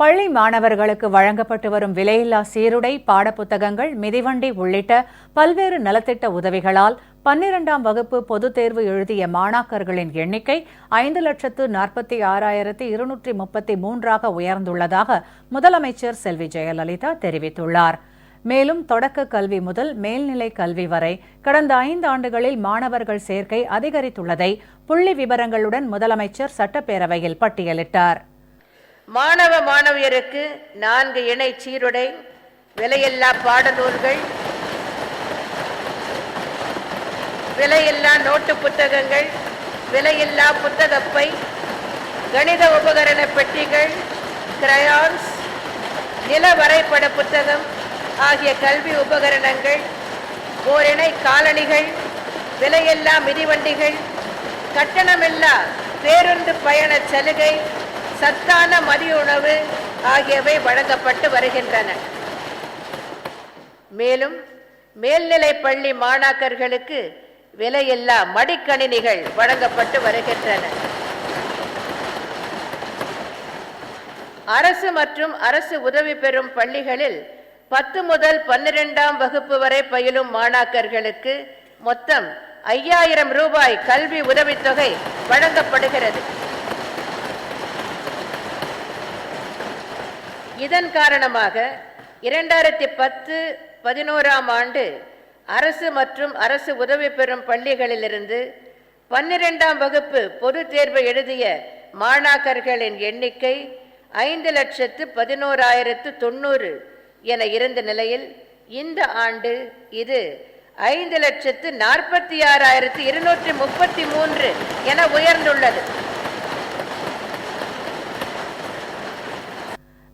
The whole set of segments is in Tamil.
பள்ளி மாணவர்களுக்கு வழங்கப்பட்டு வரும் விலையில்லா சீருடை பாடப்புத்தகங்கள் மிதிவண்டி உள்ளிட்ட பல்வேறு நலத்திட்ட உதவிகளால் பன்னிரெண்டாம் வகுப்பு பொதுத் தேர்வு எழுதிய மாணாக்கர்களின் எண்ணிக்கை ஐந்து லட்சத்து நாற்பத்தி ஆறாயிரத்தி இருநூற்றி முப்பத்தி மூன்றாக உயர்ந்துள்ளதாக முதலமைச்சர் செல்வி ஜெயலலிதா தெரிவித்துள்ளார். மேலும் தொடக்க கல்வி முதல் மேல்நிலை கல்வி வரை கடந்த ஐந்து ஆண்டுகளில் மாணவர்கள் சேர்க்கை அதிகரித்துள்ளதை புள்ளி விவரங்களுடன் முதலமைச்சர் சட்டப்பேரவையில் பட்டியலிட்டார். மாணவ மாணவியருக்கு நான்கு இணை சீருடை விலையில்லா பாடநூல்கள் விலையில்லா நோட்டு புத்தகங்கள் விலையில்லா புத்தகப்பை கணித உபகரண பெட்டிகள் கிரயான்ஸ் நில வரைபட புத்தகம் ஆகிய கல்வி உபகரணங்கள் ஓரிணை காலணிகள் விலையில்லா மிதிவண்டிகள் கட்டணமில்லா பேருந்து பயண சலுகை சத்தான மதிய உணவு ஆகியவை வழங்கப்பட்டு வருகின்றன. மேலும் மேல்நிலை பள்ளி மாணாக்கர்களுக்கு விலையில்லா மடிக்கணினிகள் வழங்கப்பட்டு வருகின்றன. அரசு மற்றும் அரசு உதவி பெறும் பள்ளிகளில் பத்து முதல் பன்னிரெண்டாம் வகுப்பு வரை பயிலும் மாணாக்கர்களுக்கு மொத்தம் ஐயாயிரம் ரூபாய் கல்வி உதவித்தொகை வழங்கப்படுகிறது. இதன் காரணமாக இரண்டாயிரத்தி பத்து பதினோராம் ஆண்டு அரசு மற்றும் அரசு உதவி பெறும் பள்ளிகளிலிருந்து பன்னிரெண்டாம் வகுப்பு பொதுத் தேர்வு எழுதிய மாணாக்கர்களின் எண்ணிக்கை ஐந்து லட்சத்து பதினோராயிரத்து தொண்ணூறு என இருந்த நிலையில் இந்த ஆண்டு இது ஐந்து லட்சத்து நாற்பத்தி ஆறாயிரத்து இருநூற்றி முப்பத்தி மூன்று என உயர்ந்துள்ளது.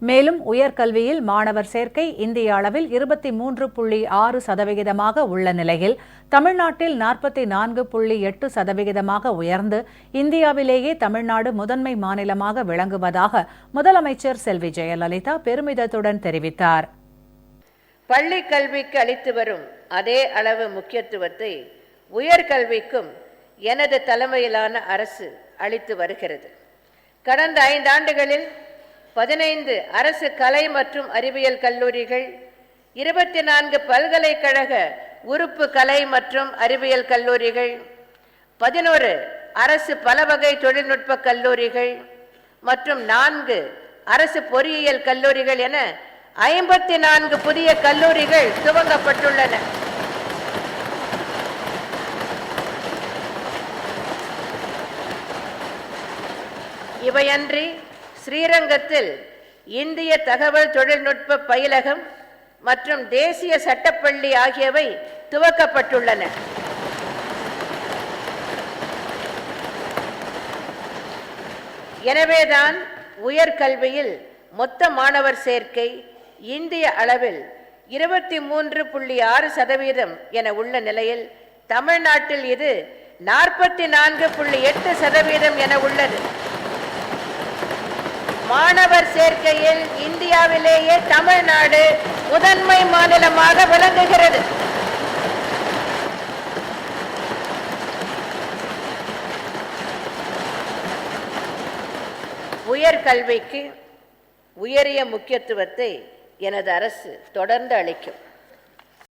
மேலும் உயர்கல்வியில் மாணவர் சேர்க்கை இந்திய அளவில் இருபத்தி மூன்று புள்ளி ஆறு சதவிகிதமாக உள்ள நிலையில் தமிழ்நாட்டில் நாற்பத்தி நான்கு புள்ளி எட்டு சதவிகிதமாக உயர்ந்து இந்தியாவிலேயே தமிழ்நாடு முதன்மை மாநிலமாக விளங்குவதாக முதலமைச்சர் செல்வி ஜெயலலிதா பெருமிதத்துடன் தெரிவித்தார். பள்ளி கல்விக்கு அளித்து வரும் அதே அளவு முக்கியத்துவத்தை உயர்கல்விக்கும் எனது தலைமையிலான அரசு அளித்து வருகிறது. கடந்த ஐந்தாண்டுகளில் பதினைந்து அரசு கலை மற்றும் அறிவியல் கல்லூரிகள் இருபத்தி நான்கு பல்கலைக்கழக உறுப்பு கலை மற்றும் அறிவியல் கல்லூரிகள் பதினோரு அரசு பலவகை தொழில்நுட்ப கல்லூரிகள் மற்றும் நான்கு அரசு பொறியியல் கல்லூரிகள் என ஐம்பத்தி நான்கு புதிய கல்லூரிகள் துவங்கப்பட்டுள்ளன. இவையன்றி ஸ்ரீரங்கத்தில் இந்திய தகவல் தொழில்நுட்ப பயிலகம் மற்றும் தேசிய சட்டப்பள்ளி ஆகியவை துவக்கப்பட்டுள்ளன. எனவேதான் உயர்கல்வியில் மொத்த மாணவர் சேர்க்கை இந்திய அளவில் இருபத்தி மூன்று புள்ளி ஆறு சதவீதம் என உள்ள நிலையில் தமிழ்நாட்டில் இது நாற்பத்தி நான்கு புள்ளி எட்டு சதவீதம் என உள்ளது. மாணவர் சேர்க்கையில் இந்தியாவிலேயே தமிழ்நாடு முதன்மை மாநிலமாக விளங்குகிறது. உயர்கல்விக்கு உயரிய முக்கியத்துவத்தை எனது அரசு தொடர்ந்து அளிக்கும்.